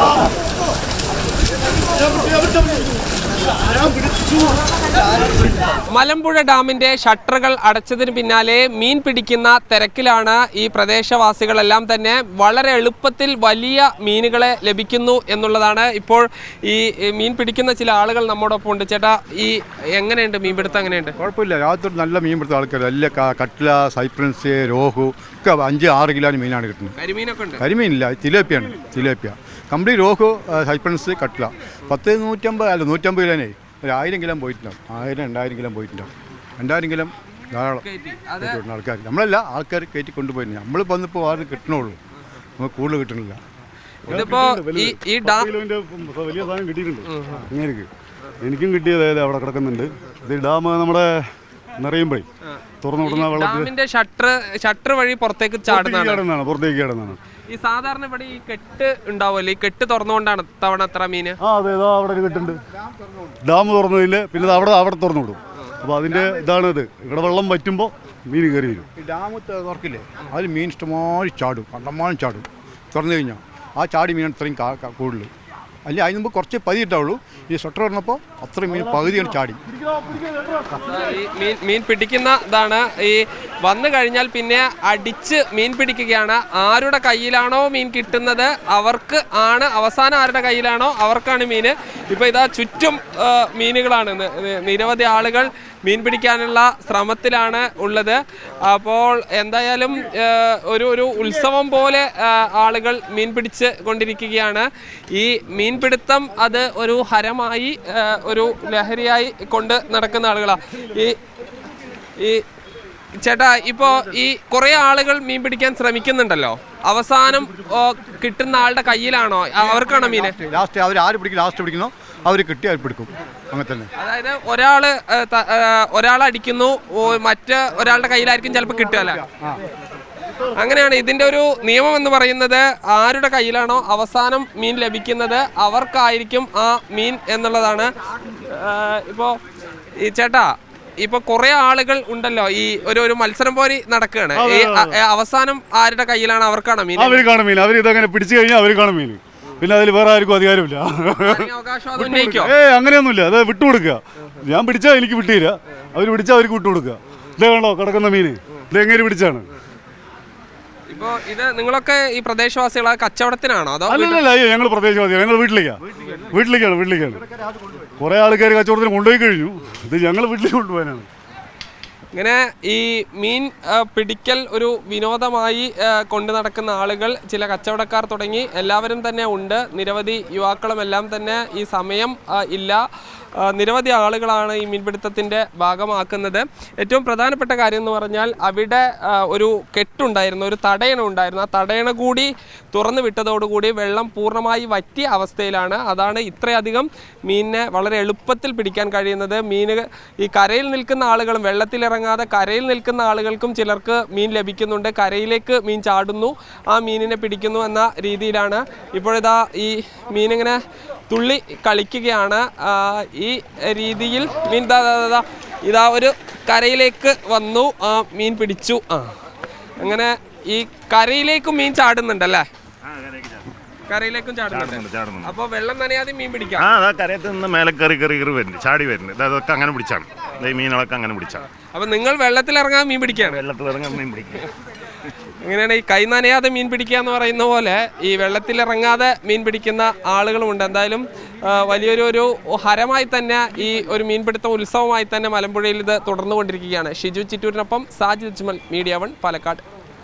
아. 야, 야, 야, 야, 야, മലമ്പുഴ ഡാമിന്റെ ഷട്ടറുകൾ അടച്ചതിന് പിന്നാലെ മീൻ പിടിക്കുന്ന തിരക്കിലാണ് ഈ പ്രദേശവാസികളെല്ലാം തന്നെ. വളരെ എളുപ്പത്തിൽ വലിയ മീനുകളെ ലഭിക്കുന്നു എന്നുള്ളതാണ് ഇപ്പോൾ ഈ മീൻ പിടിക്കുന്ന ചില ആളുകൾ നമ്മോടൊപ്പം ഉണ്ട്. ചേട്ടാ ഈ എങ്ങനെയുണ്ട് മീൻപിടുത്തം എങ്ങനെയുണ്ട്? കുഴപ്പമില്ല. രാത്രി നല്ല മീൻ പിടുത്ത ആൾക്കാർ നല്ല കട്ട്ല സൈപ്രൻസ് രോഹു ഒക്കെ അഞ്ച് ആറ് കിലോ മീനാണ് കിട്ടുന്നത്. കരിമീനൊക്കെ ഉണ്ട്? കരിമീനില്ല. തിലേപ്പിയാണ്. തിലേപ്പിയ. കംപ്ലീറ്റ് രോഹു സൈപ്രൻസ് കട്ട്ല പത്ത് നൂറ്റമ്പത് അല്ല നൂറ്റമ്പത് കിലോനെ ഒരു ആയിരം കിലോ പോയിട്ടുണ്ടാവും. ആയിരം രണ്ടായിരം കിലോ പോയിട്ടുണ്ടാവും. രണ്ടായിരം കിലോ ധാരാളം ആൾക്കാർ നമ്മളല്ല ആൾക്കാർ കയറ്റി കൊണ്ടുപോയി നമ്മൾ വന്നിപ്പോൾ ആരും കിട്ടണുള്ളൂ. നമുക്ക് കൂടുതൽ കിട്ടണില്ല. വലിയ സാധനം കിട്ടിയിട്ടുണ്ട്. എനിക്കും കിട്ടിയത് അവിടെ കിടക്കുന്നുണ്ട്. ഇത് ഡാം നമ്മുടെ നിറയുമ്പോഴേ. തുറന്നു വിടുന്ന വെള്ളത്തിൽ ഡാമിന്റെ ഷട്ടർ ഷട്ടർ വഴി പുറത്തേക്ക് ചാടുന്നതാണ്. പുറത്തേക്ക് കിടന്നാണ് ഈ സാധാരണ ഇവിടെ ഈ കെട്ട് ഉണ്ടാവുമല്ലോ? ഈ കെട്ട് തുറന്നുകൊണ്ടാണ് തവണ അത്ര മീന്? ആ അതെ ഇതാ അവിടെ ഒരു കെട്ടുണ്ട്. ഡാം തുറന്നില്ല പിന്നെ അവിടെ അവിടെ തുറന്നു വിടും. അപ്പോൾ അതിന്റെ ഇതാണ് ഇത്. ഇവിടെ വെള്ളം വറ്റുമ്പോൾ മീൻ കയറി വരും. ഈ ഡാം തുറക്കില്ലേ? അതിൽ മീൻ ഇഷ്ടമാതിരി ചാടും കണ്ടമാനം ചാടും. തുറന്നു കഴിഞ്ഞാൽ ആ ചാടി മീനാണ് ഇത്രയും കൂടുതൽ. അല്ലെ അതിന് മുമ്പ് കുറച്ച് പതി ഇട്ടാവുള്ളൂ. ഈ ഷട്ടർ തുറന്നപ്പോൾ അത്രയും മീൻ പകുതിയാണ് ചാടി. മീൻ മീൻ പിടിക്കുന്ന ഇതാണ്. ഈ വന്നു കഴിഞ്ഞാൽ പിന്നെ അടിച്ച് മീൻ പിടിക്കുകയാണ്. ആരുടെ കയ്യിലാണോ മീൻ കിട്ടുന്നത്? അവർക്ക് ആണ്. അവസാനം ആരുടെ കയ്യിലാണോ? അവർക്കാണ് മീൻ. ഇപ്പൊ ഇതാ ചുറ്റും മീനുകളാണ്. നിരവധി ആളുകൾ മീൻ പിടിക്കാനുള്ള ശ്രമത്തിലാണ് ഉള്ളത്. അപ്പോൾ എന്തായാലും ഒരു ഒരു ഉത്സവം പോലെ ആളുകൾ മീൻ പിടിച്ച് കൊണ്ടിരിക്കുകയാണ്. ഈ മീൻപിടുത്തം അത് ഒരു ഹരമായി ഒരു ലഹരിയായി കൊണ്ട് നടക്കുന്ന ആളുകളാണ് ഈ ഈ ചേട്ടാ ഇപ്പോ ഈ കുറേ ആളുകൾ മീൻ പിടിക്കാൻ ശ്രമിക്കുന്നുണ്ടല്ലോ. അവസാനം കിട്ടുന്ന ആളുടെ കയ്യിലാണോ? അവർക്കാണോ മീൻ ലാസ്റ്റ് അവർ ആര് പിടിക്കും? ലാസ്റ്റ് പിടിക്കുന്നോ. അവർ കിട്ടി അവർ പിടിക്കും. അങ്ങനെ തന്നെ. അതായത് ഒരാൾ ഒരാൾ അടിക്കുന്നു മറ്റ് ഒരാളുടെ കയ്യിലായിരിക്കും ചിലപ്പോൾ കിട്ടുക അല്ലേ? അങ്ങനെയാണ് ഇതിന്റെ ഒരു നിയമം എന്ന് പറയുന്നത്. ആരുടെ കയ്യിലാണോ അവസാനം മീൻ ലഭിക്കുന്നത് അവർക്കായിരിക്കും ആ മീൻ എന്നുള്ളതാണ്. ഇപ്പോൾ ഇപ്പോ ഈ ചേട്ടാ ഇപ്പൊ കുറെ ആളുകൾ ഉണ്ടല്ലോ ഈ ഒരു ഒരു മത്സരം പോലെ നടക്കുകയാണ്. അവസാനം ആരുടെ കയ്യിലാണ് അവർക്കാണ് മീൻ? അവർ കാണും മീൻ. അവർ ഇതങ്ങനെ പിടിച്ചു കഴിഞ്ഞാൽ അവർ കാണും മീൻ. പിന്നെ അതിൽ വേറെ ആർക്കും അധികാരമില്ല. അതിന് അവകാശം അത് ഉന്നയിക്കോ? ഏ അങ്ങനെയൊന്നുമില്ല. അത് വിട്ടുകൊടുക്കുക. ഞാൻ പിടിച്ചാൽ എനിക്ക് വിട്ടുതരിക. അവർ പിടിച്ചാൽ അവർക്ക് വിട്ടുകൊടുക്കുക. ഇതേ വേണോ കിടക്കുന്ന മീൻ ഇത് എങ്ങനെ പിടിച്ചാണ്. ഇപ്പോ ഇത് നിങ്ങളൊക്കെ ഈ പ്രദേശവാസികളെ? കച്ചവടത്തിനാണോ അതോ അല്ലല്ല അയ്യോ ഞങ്ങൾ പ്രദേശവാസികൾ ഞങ്ങൾ വീട്ടിലേക്കാണ് വീട്ടിലേക്കാണ് വീട്ടിലേക്കാണ്. കുറേ ആൾക്കാർ കച്ചവടത്തിന് കൊണ്ടുപോയി കഴിഞ്ഞു. ഇത് ഞങ്ങൾ വീട്ടിലേക്ക് കൊണ്ടുപോകാനാണ്. ഇങ്ങനെ ഈ മീൻ പിടിക്കൽ ഒരു വിനോദമായി കൊണ്ടു നടക്കുന്ന ആളുകൾ ചില കച്ചവടക്കാർ തുടങ്ങി എല്ലാവരും തന്നെ ഉണ്ട്. നിരവധി യുവാക്കളുമെല്ലാം തന്നെ ഈ സമയം ഇല്ല. നിരവധി ആളുകളാണ് ഈ മീൻപിടുത്തത്തിന്റെ ഭാഗമാക്കുന്നത്. ഏറ്റവും പ്രധാനപ്പെട്ട കാര്യം എന്ന് പറഞ്ഞാൽ അവിടെ ഒരു കെട്ടുണ്ടായിരുന്നു ഒരു തടയണ ഉണ്ടായിരുന്നു. ആ തടയണ കൂടി തുറന്നു വിട്ടതോടുകൂടി വെള്ളം പൂർണമായി വറ്റിയ അവസ്ഥയിലാണ്. അതാണ് ഇത്രയധികം മീനിനെ വളരെ എളുപ്പത്തിൽ പിടിക്കാൻ കഴിയുന്നത്. മീന് ഈ കരയിൽ നിൽക്കുന്ന ആളുകളും വെള്ളത്തിലിറങ്ങാതെ കരയിൽ നിൽക്കുന്ന ആളുകൾക്കും ചിലർക്ക് മീൻ ലഭിക്കുന്നുണ്ട്. കരയിലേക്ക് മീൻ ചാടുന്നു. ആ മീനിനെ പിടിക്കുന്നു എന്ന രീതിയിലാണ് ഇപ്പോഴിതാ ഈ മീനിങ്ങനെ തുള്ളി കളിക്കുകയാണ്. ഈ രീതിയിൽ മീൻ ഇതാ ഒരു കരയിലേക്ക് വന്നു. മീൻ പിടിച്ചു. ആ അങ്ങനെ ഈ കരയിലേക്ക് മീൻ ചാടുന്നുണ്ടല്ലേ? കരയിലേക്കും ചാടുന്നുണ്ട്. അപ്പൊ വെള്ളം നനയാതെ മീൻ പിടിക്കാം. ആ അതാ കരയത്ത് നിന്ന് മേലെ കറി കറി കറി വരുന്നുണ്ട് ചാടി വരുന്നുണ്ട് അതൊക്കെ അങ്ങനെ പിടിച്ചാണ് ഈ മീനുകളൊക്കെ അങ്ങനെ പിടിച്ചാണ് അപ്പൊ നിങ്ങൾ വെള്ളത്തിലിറങ്ങാൻ മീൻ പിടിക്കുകയാണ്. വെള്ളത്തിൽ ഇറങ്ങാൻ മീൻ പിടിക്കുക. ഇങ്ങനെയാണ് ഈ കൈ നനയാതെ മീൻ പിടിക്കുക എന്ന് പറയുന്ന പോലെ ഈ വെള്ളത്തിലിറങ്ങാതെ മീൻ പിടിക്കുന്ന ആളുകളുമുണ്ട്. എന്തായാലും വലിയൊരു ഒരു ഹരമായി തന്നെ ഈ ഒരു മീൻപിടുത്തം ഉത്സവമായി തന്നെ മലമ്പുഴയിൽ ഇത് തുടർന്നുകൊണ്ടിരിക്കുകയാണ്. ഷിജു ചിറ്റൂരിനൊപ്പം സാജി ഉജ്മൽ മീഡിയ വൺ പാലക്കാട്.